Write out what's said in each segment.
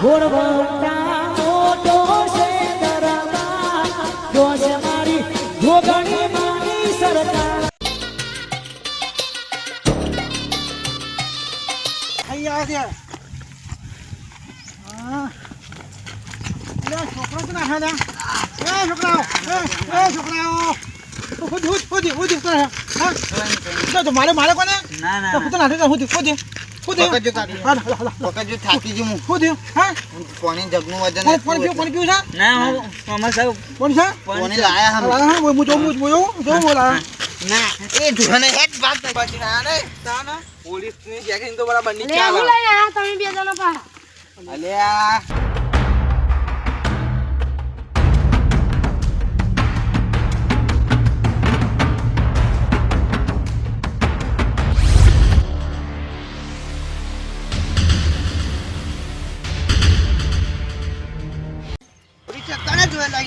ઘોડવટા મોટો છે દરબાર જોશે મારી જોગણી માની સરકાર અહીંયા છે છોકરો તો ના. ખાધા એ છોકરાઓ એ છોકરાઓ કરે હા તો તો મારે મારે કોને ના ના હું તો હું પકડજો કાઢી. હા હા. થાકી જઉં હું? કોની જગનું વજન કોણ પીવું એટલે. પીવું છે? ના હું મામા સાહેબ કોણ છે? કોની લાયા હા હા હું જો હું જોયો જો બોલા ના. એ ધોને હેડ વાત નહીં. ના રે તા પોલીસની ચેકિંગ તો બરાબરની લે હું લઈને આયા તમે બે જણા પા અલ્યા.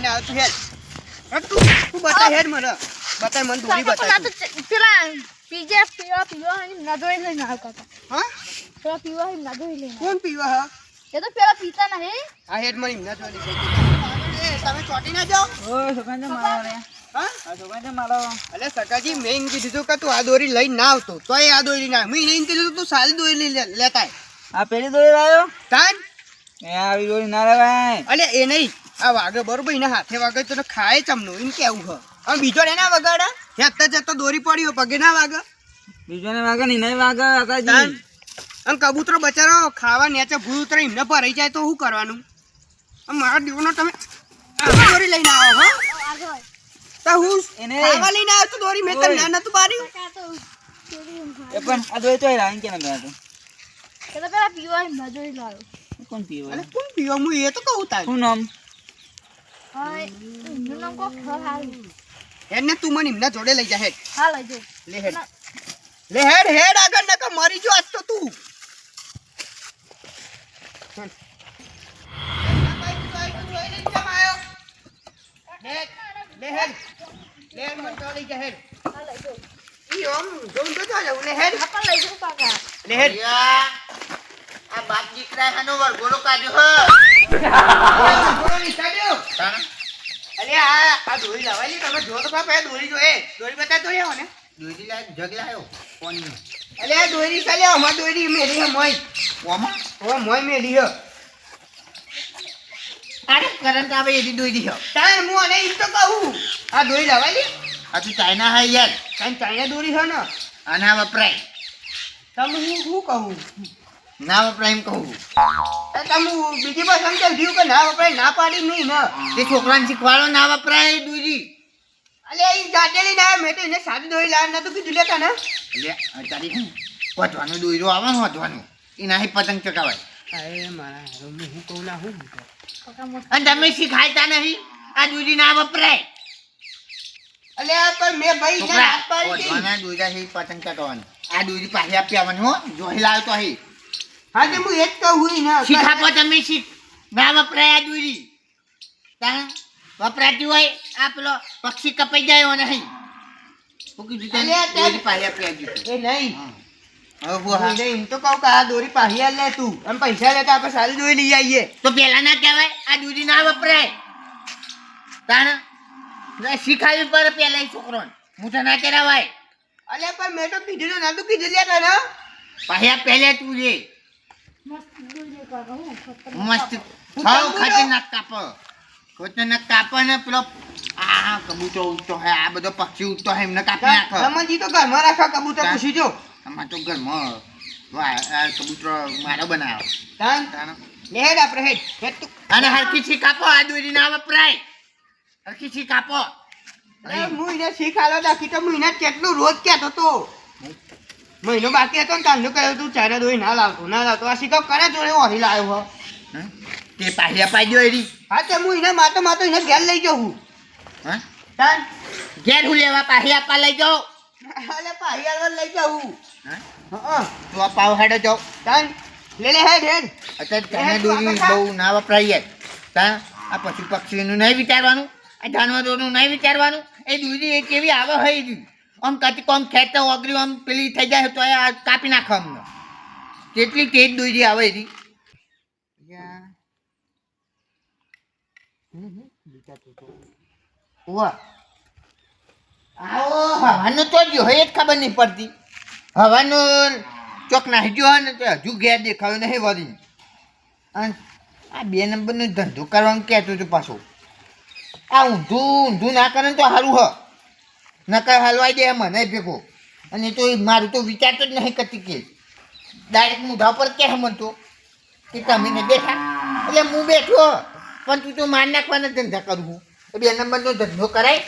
લઈને આવ્યો તું હેડ. તું તું બતા હેડ મને. બતાય મને દોરી આ પેલા પીજે પીવા પીવા ના ને નદોઈ લઈને આવ્યો કાકા હા? પેલા પીવા ના દોરી નદોઈ લઈને કોણ પીવા હા? એ તો પેલા પીતા નહીં આ હેડ મને ના લીધા તમે ચોટી ના જાઓ. ઓય છોકરાને મારો અલે સકાજી મેં એમ કીધું કે તું આ દોરી લઈને ના આવતો. તોય આ દોરી ના. મેં એમ કીધું તું સારી દોરી લે- લેતા આ પેલી દોરી લાવ્યો તાન? એ આવી દોરી ના લેવાય. અલે એ નહીં. આ વાગે બરોબર એના હાથે વાગે તો ખાય ચમનું. એમ કેવું હ? હવે બીજો ને ના વગાડા હેતા જતો દોરી પડ્યો પગે ના વાગે. બીજોને વાગે ને નહીં વાગે અને કબૂતરો બચારો ખાવા નેચે ભૂલ ઉતરે એમને ભરાઈ જાય તો શું કરવાનું? આમ મારા દીવનો તમે દોરી લઈને આવો હો? તો હું એને- ખાવા લઈને આવ્યો તું દોરી મેં તને ના નતું એ પણ આ દોરી તો રાઈન કે ના તો એ પેલા પીવા હોય લાવ્યો કોણ પીવે કોણ પીવા હું એ તો કહું તારું. શું નામ? એનું નામ કોક હારું હેડ તું મને એમના જોડે લઈ જા હેડ હા લઈ જો લે હેડ લે હેડ હેડ આગળ નકર મરી જો આજ તો તું લે હેડ લે હેડ મને તો લઈ જા હેડ હા લઈ જો ઈ ઓમ જોઉં તો ચાલે લે હેડ હા લઈ જો કાકા લે હેડ આ બાપ દીકરા હાનો વરગોળો કાઢ્યો હ અલે આ આ દોરી લાવાલી તમે જો તો બાપ દોરી જો એ દોરી બતા તો આવો ને દોરી લાય જગ લાયો કોની અલે આ દોરી ચાલે અમાર દોરી મેલી હે મોય. ઓમાં? ઓ મોય મેલી હે અરે કરંટ આવે એની દોરી હે તાર હું અને ઈ તો કહું. આ દોરી લાવાલી આ તો ચાઇના હે યાર. કાઈ ચાઇના દોરી હે ને. આના વપરાય. તમે હું શું કહું? ના વપરાય એમ કહું. તમે બીજી બસ સમજાવ દીધું કે ના વપરાય ના પાડી નહીં ને. તે છોકરાને શીખવાડો ના વપરાય એ અલે એ જાડેલી ના મેં તો એને સાદી દોરી લાવ તો કીધું લેતા ને લે તારી શું વધવાનું દોયરો આવે ને વધવાનું એના હી પતંગ ચકાવાય અરે મારા હું હું કહું ના હું અને તમે શીખાયતા નહીં? આ દોરી ના વપરાય અલે આ પણ મેં ભાઈ ને પાડી દોયરા હી પતંગ ચકાવવાનું આ દૂધી પાછી આપી આવવાનું હો જોઈ લાવ તો હી. હા તે હું એ જ કહું ઈ ને શીખાપો તમે શીખ. ના વપરાય આ દોરી તાણ? વપરાતી હોય આ પેલો પક્ષી કપાઈ જાય નહીં. હું કીધું? અલ્યા, દોરી પાછી આપી આવજો. એ નહીં. હા. તો કહું કે આ દોરી આલ લે તું. અને પૈસા લેતા આપણે સારી દોરી લઈ આવીએ તો પેલા ના કહેવાય આ દૂધી ના વપરાય. તાણ? ના શીખાવી પર પેલા છોકરોને. મોટા ના કરાવાય. અલે પણ મેં તો કીધું તો નતું કીધું લે પાછા પહેલે તું રે. મસ્ત ખાવ ખતરનાક કાપ. ખતરનાક કાપ ને પેલો આ કબૂતર ઉડતો હે આ બધો પક્ષી ઉડતો હે એમને કાપી નાખો. રમણજી તો ઘરમાં રાખો કબૂતર પૂછી જો. અમાર તો ઘરમાં વાહ, આ કબૂતર મારો બનાવ્યો તાન તાણ. લે હેડ આપણે હેડ હેડ તું. અને હરખી છી કાપો આ દોરી ના વપરાય. હરખી છી કાપો. હું એને શીખ આલો દાખી તો હું એને કેટલું રોજ કહેતો તો. મહિનો બાકી હતો ને તાંડું કહ્યું તું ચારે દોઈ ના લાવતો ના લાવતો. આ શીખો કરે જોડે ઓહી લાવ્યો હો. હં? તે પાછી અપાઈ દો એરી. હા તે હું એને માતો માતો એને ઘેર લઈ જાઉં. હા? તાન? ઘેર હું લેવા પાછી આપવા લઈ જાઉં? અલે પાછી આલવા લઈ જાઉં. હા? હા તો આ પાવ હેડો જાઉં. તાન લે લે હેડ હેડ. અત્યારે તને દોરી બહુ ના વપરાય યાર. તા આ પશુ પક્ષીનું નહીં વિચારવાનું? આ જાનવરોનું નહીં વિચારવાનું? એ દૂધી એ કેવી આવે હોય ઈ. આમ કાચી આમ ખેંચતો ઓગળી આમ પેલી થઈ જાય તો આ કાપી નાખો અમને. કેટલી તેજ દૂરી આવે એની. આવો, હવાનું તો જો એ જ ખબર નહીં પડતી. હવાનું ચોક ગયો ને તો હજુ ઘેર દેખાયું નહીં અને આ બે નંબરનો ધંધો કરવાનું કહેતો હતો પાછો. આ ઊંધું ઊંધું ના કરે તો સારું હ. નકર હલવાઈ દે મને ભેગો. અને તો એ મારું તો વિચારતો જ નહીં કરતી કે ડાયરેક્ટ મોઢા પર કે મને તો? કે તમે ને બેઠા? એટલે હું બેઠો. પણ તું તો માર નાખવાના ધંધા કરું બે નંબરનો ધંધો કરાય.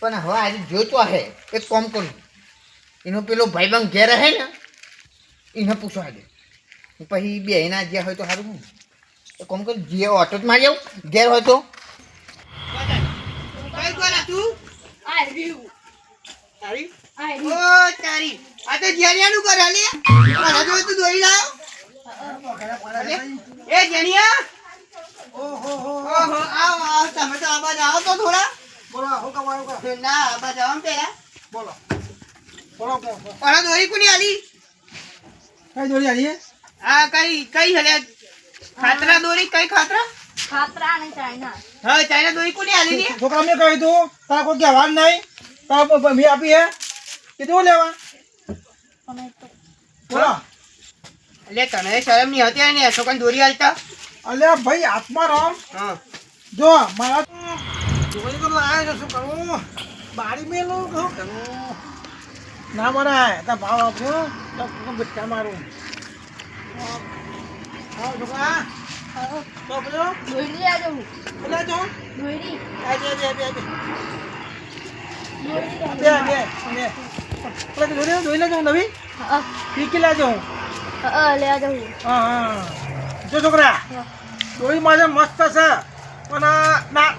પણ હવે આજે જોતો હે. એક કોમ કરું. એનો પેલો ભાઈબંધ ઘેર હે ને એને પૂછવા દે. પછી બે એના જ્યાં હોય તો સારું એ કોમ કામ કરું જે ઓટો જ મારી આવું ઘેર હોય તો. કઈ તું. તારી? ઓ તારી. આ તો જેનિયાનું ઘર હાલી. મારા જોડે તું દોરી લાવ એ જેનિયા ઓહો આવ આવો. તમે તો આબાજ આવો તો થોડા. બોલો હું કામ કા? ના આબાજ આવો પેલા બોલો. બોલો ઓલા દોરી કોની આલી કઈ દોરી આલી આ કઈ કઈ હલે? ખાતરા દોરી કઈ ખાતરા? ખાતરા અને ચાઇના. હા ચાઇના દોરી કોની ની છોકરા મેં કહ્યું તું તારા કોઈ કહેવાનું નહીં. તારા મેં આપી હે? કીધું લેવા? બોલો. એટલે તને શરમની હતી ને છોકરા દોરી હાલતા અલ્યા ભાઈ આત્મા રામ. હા. જો મારા દોરી તો લાવ્યો છે શું કરું? બારી મેલું શું કરું? ના મરાય તા ભાવ આપ્યો તો કોણ બચ્ચા મારું. હા છોકરા. હા. તો પેલો દોરી લેજો. પેલા જો દોરી. આજે આજે બે બે બે બે. પેલા દોરી દોરી લેજો નવી. હા, પીકી લેજો હા, હું. હા હા. જો છોકરા હા. દોરી મારે મસ્ત છે. પણ ના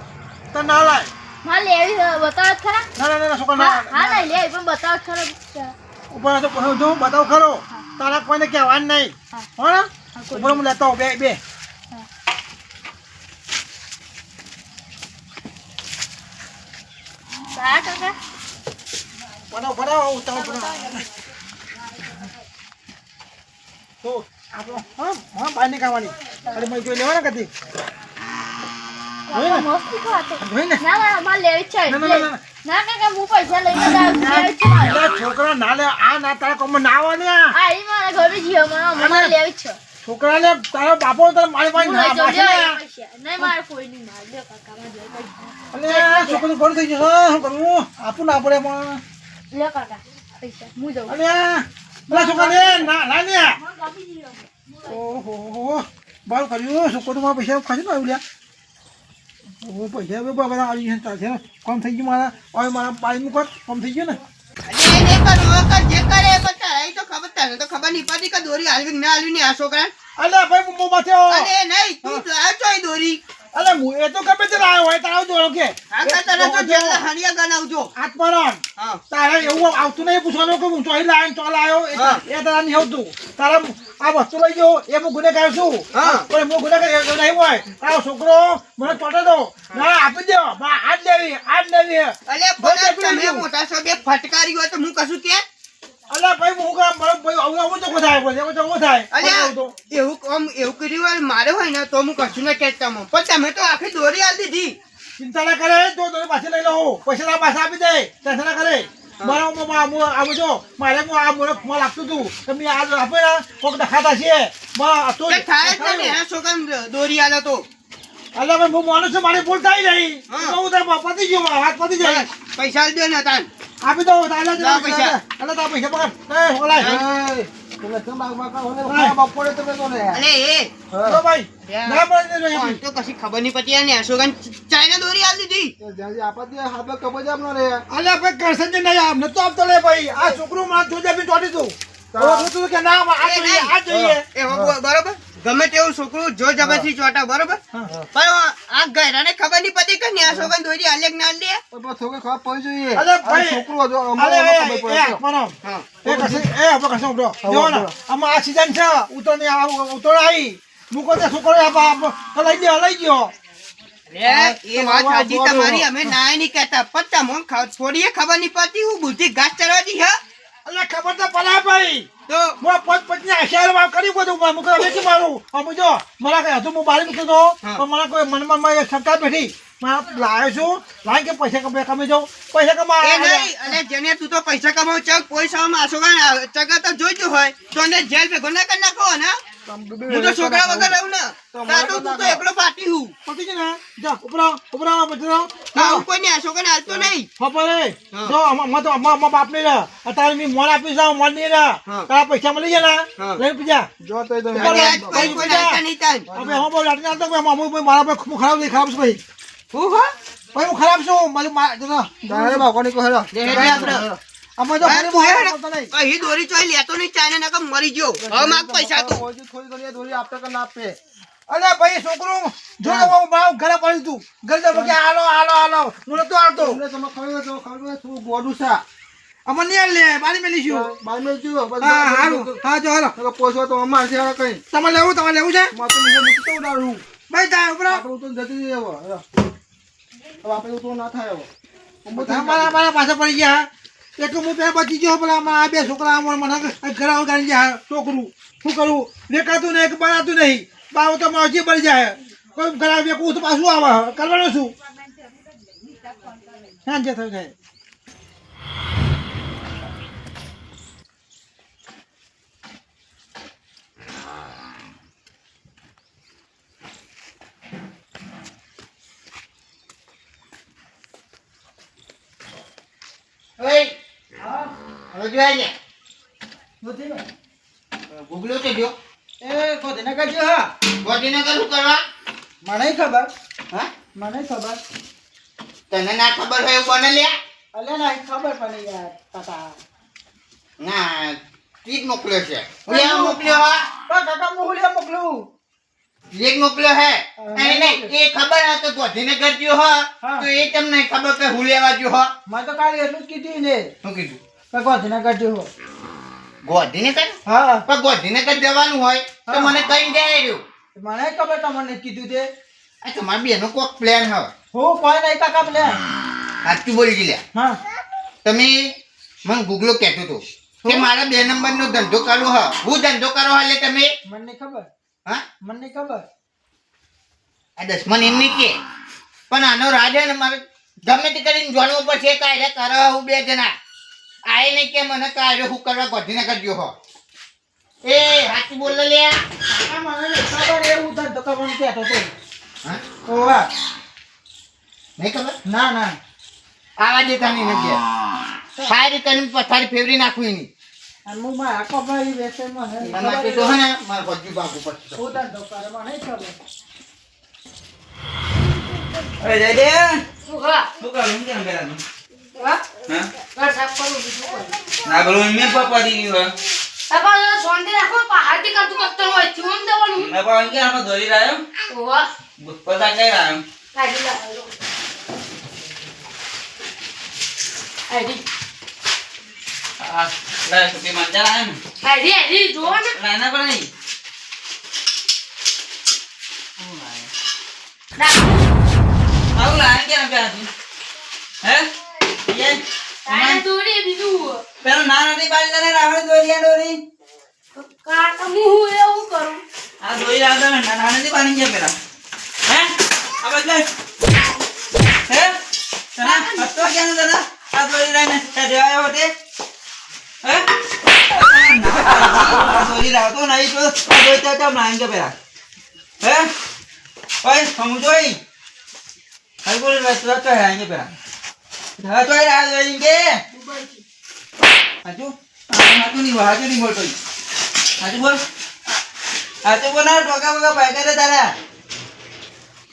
તો ના લાય. મારે લેવી. બતાવો ખરા? ના ના છોકરા હા ના. હા લેવી પણ બતાવો ખરા ઉપર તો બતાવ ખરો. તારા કોઈને કહેવાનું નહીં. હા. હો હા, ઉપર હું લેતો બે બે. સારા કાકા બનાવ બનાવ ઉતાવ બનાવ તો આપણો હા ખાવાની અરે મેં જોઈ લેવાના કદી? ને? ના? ના ના, ના, ના, ના. ના છોકરા ના લે આ ના તારા કોમ ના આવવાની. આ આ મારા ઘરે જીવ મારે લેવી છે. છોકરાને તારો બાપો તારા મારી પાસે ના ના. પૈસા. નહીં મારે કોઈ નહીં માર લ્યો કાકા માં જોઈ. અલે છોકરો ઘણું થઈ જશે શું કરવું? આપું ના પડે પણ. લે કાકા પૈસા. હું જાઉં. અલે પેલા છોકરાને ના ના ગયું. ઓહો બાર કર્યું છોકરો મારા પૈસા ખાસી આવ્યું લ્યા. ઓહો પૈસા હવે બધા આવી છે ને કોમ થઈ ગયું મારા? હવે મારા પાણી મૂકો કોમ થઈ ગયું ને અરે એ કર ઓ કર જે કરે એ કર તારે તો ખબર તને તો ખબર નહીં પડી કે દોરી હાલવી ના હાલવી ને આ છોકરા અલે ભાઈ હું માથે અરે નહીં તું તો આ ચોય દોરી. અલે હું એ તો ગમે તે લાવ્યો હોય તારો જોડો કે. કર તને તો જેલ હાનિયા ગણાવજો. આત્મારામ હા. તારે એવું આવતું નહીં પૂછવાનું કે હું ચોઈ લાવ્યો ચોલ આવ્યો એ હા. એ તારા નહીં આવતું. તારા આ વસ્તુ લઈ ગયો એ હું ગુનેગાર છું. હા. પણ હું ગુનેગાર એ નહીં હોય. તારો છોકરો મને ચોટે દો. ના આપી દો આજ લેવી આજ લેવી. અલે ભલે તમે. મોટા છો બે ફટકારી હોય તો હું કશું કે? અલે ભાઈ હું કામ મારો ભાઈ આવું આવું તો થાય બોલે આવું તો આવું થાય. અલે આવું એવું કામ એવું કર્યું હોય મારે હોય ને તો હું કશું ન કહેતા હું પણ તમે તો આખી દોરી હાલ દીધી. ચિંતા ના કરે તો તો પાછી લઈ લઉં પૈસા તારા પાછા આપી દે. ટેન્શન ના કરે. મારા હું આવું જો મારે હું આ મોડે ફોન આપતું હતું તમે આ આપે ને કોક છે માં તો થાય જ ને છોકરા દોરી હાલે તો. અલ્યા ભાઈ હું માનું છું મારી ભૂલ થાય નહીં. હા. તારા પતી ગયો હાથ પતી જાય. પૈસા આલ દો ને તાન. આપી દો તારે લાવ પૈસા. અલ્યા તારા પૈસા પકડ. એ ઓલાય. અલે એ. જો ભાઈ ના પડે તો તો કશી ખબર નહીં પડી ને આ ચાઇના દોરી હાલ દીધી. અલ્યા ભાઈ કરશન જ નહીં? આમ નતો આપતો લે ભાઈ. આ છોકરું મારા જોજે બી ચોટી તું હવે તું કે ના આ જોઈએ આ જોઈએ. એ બરોબર. ગમે તેવું છોકરું જો જબરથી ચોટા બરોબર? પણ આ ગયરાને ખબર નહીં પડી કે ને આ છોકરા દોરી કે ના લે અલે ભાઈ. અલે એ એ આપવાનો હા. એ કશે એ આપણે કશે ઉભરો જો ને આમાં આ સીઝન છે. ઉતર ને ઉતર આવી મૂકો તે છોકરો લઈ ગયો લઈ ગયો. એ વાત સાચી તમારી. અમે ના નહીં કહેતા પણ તમને થોડીએ ખબર નહીં પડતી હું બુદ્ધિ ઘાસ ચરવા હે? હા ખબર તો પડા ભાઈ. તો હું પાંચ પચની આશા કરી બધું હું કહું વેચી મારું આમ જો મારા કઈ હતું હું બારી મૂકી દો પણ મને કોઈ મનમાં મારી શંકા બેઠી. મારા લાવ્યો છું. લાવી કે પૈસા કમાય કમાઈ જાઉં પૈસા કમા અને જેને તું તો પૈસા કમાવ ચક પૈસા માં કાંઈ ચક તો જોઈતું હોય તો એને જેલ ભેગો ના કરી નાખો ને હું તો છોકરા વગર રહું ને. તો તું તો એકલો હું. ને? જા ઉપરા ઉપરા બચરો ના હું કોઈને આ છોકરાને હાલતો નહીં. ખબર જો અમાર તો અમાર અમાર બાપ નહીં રહ્યા અત્યારે મેં મોન આપી તારા પૈસા મળી ગયા ને. લઈને પીજા અને આજ કોઈ કોઈને નહીં તાન. હવે હું બહુ લાટણી આવતો મામુ ભાઈ મારા પર ખૂબ ખરાબ નહીં ખરાબ છું ભાઈ. હું હો? ભાઈ હું ખરાબ છું. મારી મા જો લે હેડે આપણે. અમે તો ભાઈ, ફરી તું દોરી ચોઈ લેતો નહીં ચાઇના નકર મરી ગયો. હવે માગ પૈસા તું. અલે ભાઈ છોકરું જો તો હું મારું ઘરે પડી તું. ઘરે જતો કે હાલો હાલો હાલો. હું નતો હાલતો અમે નહીં લે બારી મેલીશું હા હારું. હા જો હાલો. તમારે લેવું તમારે લેવું છે? ભાઈ તા ઉપરા અમારા અમારા પાછા પડી ગયા એટલું હું ત્યાં બચી ગયો પેલા આ બે છોકરા મને ઘરે ગાડી જાય છોકરું. શું કરું? દેખાતું નહીં, કે બનાતું નહીં. બાવ તો માવજી બળી જાય. કોઈ ઘરે વેકું તો પાછું આવે કરવાનું શું હા જે થયું જાય ઓય જોઈ ગુગલો તો જો. એ ગોધીનગર કરજો હા. ગોધીનગર શું કરવા? મને ખબર. હા? મને ખબર. તને ના ખબર હોય એવું બને લ્યા અલે ના ખબર પડે યાર કાકા. ના તીજ મોકલ્યો છે. લેવા મોકલ્યો હા? તો કાકા હું હુલિયા મોકલું? એક મોકલ્યો હે? નહીં એ ખબર હા તો ગોધીનગર ગયો હો. તો એ તમને ખબર કે હું લેવા ગયો હો. મેં તો કાલે એટલું જ કીધું ને શું કીધું? ગોધીના કરજો. હો ગોધીનગર હા. પણ ગોધીનગર જવાનું હોય તો મને કઈ જાય રહ્યું? મને ખબર તમને કીધું તે. આ તમારા બેનો કોક પ્લાન હવે. હું કોઈ નહીં કાકા પ્લાન સાચું બોલી ગયા હા. તમે મને ગુગલો કહેતો હતો કે મારા બે નંબરનો ધંધો કરવો હા. હું ધંધો કરો હાલે તમે? મને ખબર. હા? મને ખબર. આ દસમન એમ નહીં કે. પણ આનો રાજા ને મારે ગમે તે કરીને જાણવું પડશે કાયદા કરવા હું બે જણા. આય નહીં કે મને કાયદો હું કરવા ગોધીનગર ગયો હો. એ સાચું બોલ લે આ મને નહીં ખબર એવું ધંધો કરવાનું કહેતો તો હા? ઓવા નહીં ખબર? ના ના. આવા દેખાની નથી સારી કરીને પથારી ફેરવી નાખું એની. અને હું મારા હે એના માટે તો હે ને મારે બધું ભાગવું પડશે હું ધંધો કરે નહીં ખબર. અરે જય દે શું હા? શું કરું? કેમ પેલા તું ના બોલું મેં પર પડી ગયું આપણે શાંતિ રાખો પહાડથી કરતું કરતું હોય ચૂમ દેવાનું. મેં પણ કે આમાં દોરી રહ્યો ઓવા પતા કઈ રહ્યો કાઢી લાવો આઈડી આ લે સુપી મંજા આયો ને. આઈડી આઈડી જોવો ને. લાના પણ નહીં ના. આવું લાય કેમ પેલા તું? હે? બીજું. પેલો ના નથી પાડી તને રાવણ દોરી આ દોરી. કાકા હું એવું કરું? આ દોરી રાવતા ને ના નથી ગયા પેલા. હે? આ બદલે હે? તના કેમ તને? આ દોરી લઈને દેવાયો હોતે હે? દોરી નહીં તો દોરી તો કે પેલા. હે? ઓય સમજો ઈ હાલ બોલ બસ તો તો આएंगे પેલા. હા તો આ દોરી કે. નહીં બોલ હાચું નહીં બોલતો ઈ. હાચું બોલ. હાચું બોલ ના ટોકા બોકા ભાઈ કરે તારા.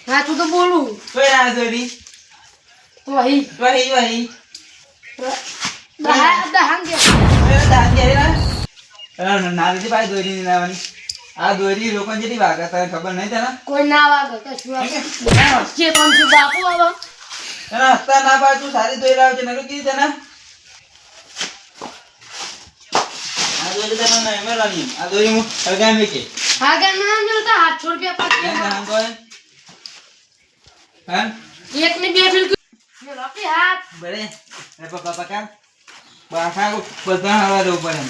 હા તું તો બોલું ના તો અહીં તો હી વહી દહા દહાંગ કે અરે દાન ના ના દીધી ભાઈ દોરી નહીં લાવવાની. આ દોરી લોકો જેટલી વાગે તને ખબર નહીં તને? કોઈ ના વાગે. જે બાપુ હવે તને હસતા ના પાડ તું સારી દોરી લાવ છે. નકર કીધી તને આ દોરી તને નહીં મળવાની આ દોરી હું હગામી કે હા કે ના મિલતા આઠસો રૂપિયા કેમ પાકી તને કોઈ હા? એક ને બે બિલ મેલો કે હાથ. બરે એ પપ્પા પકા બાખા બધા હવા દઉં પડે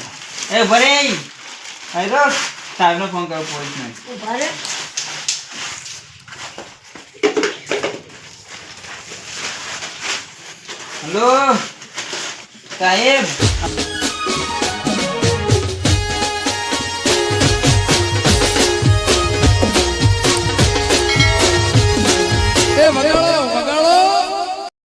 એ ભરે આયરો સાહેબનો ફોન કરો રે. સાહેબ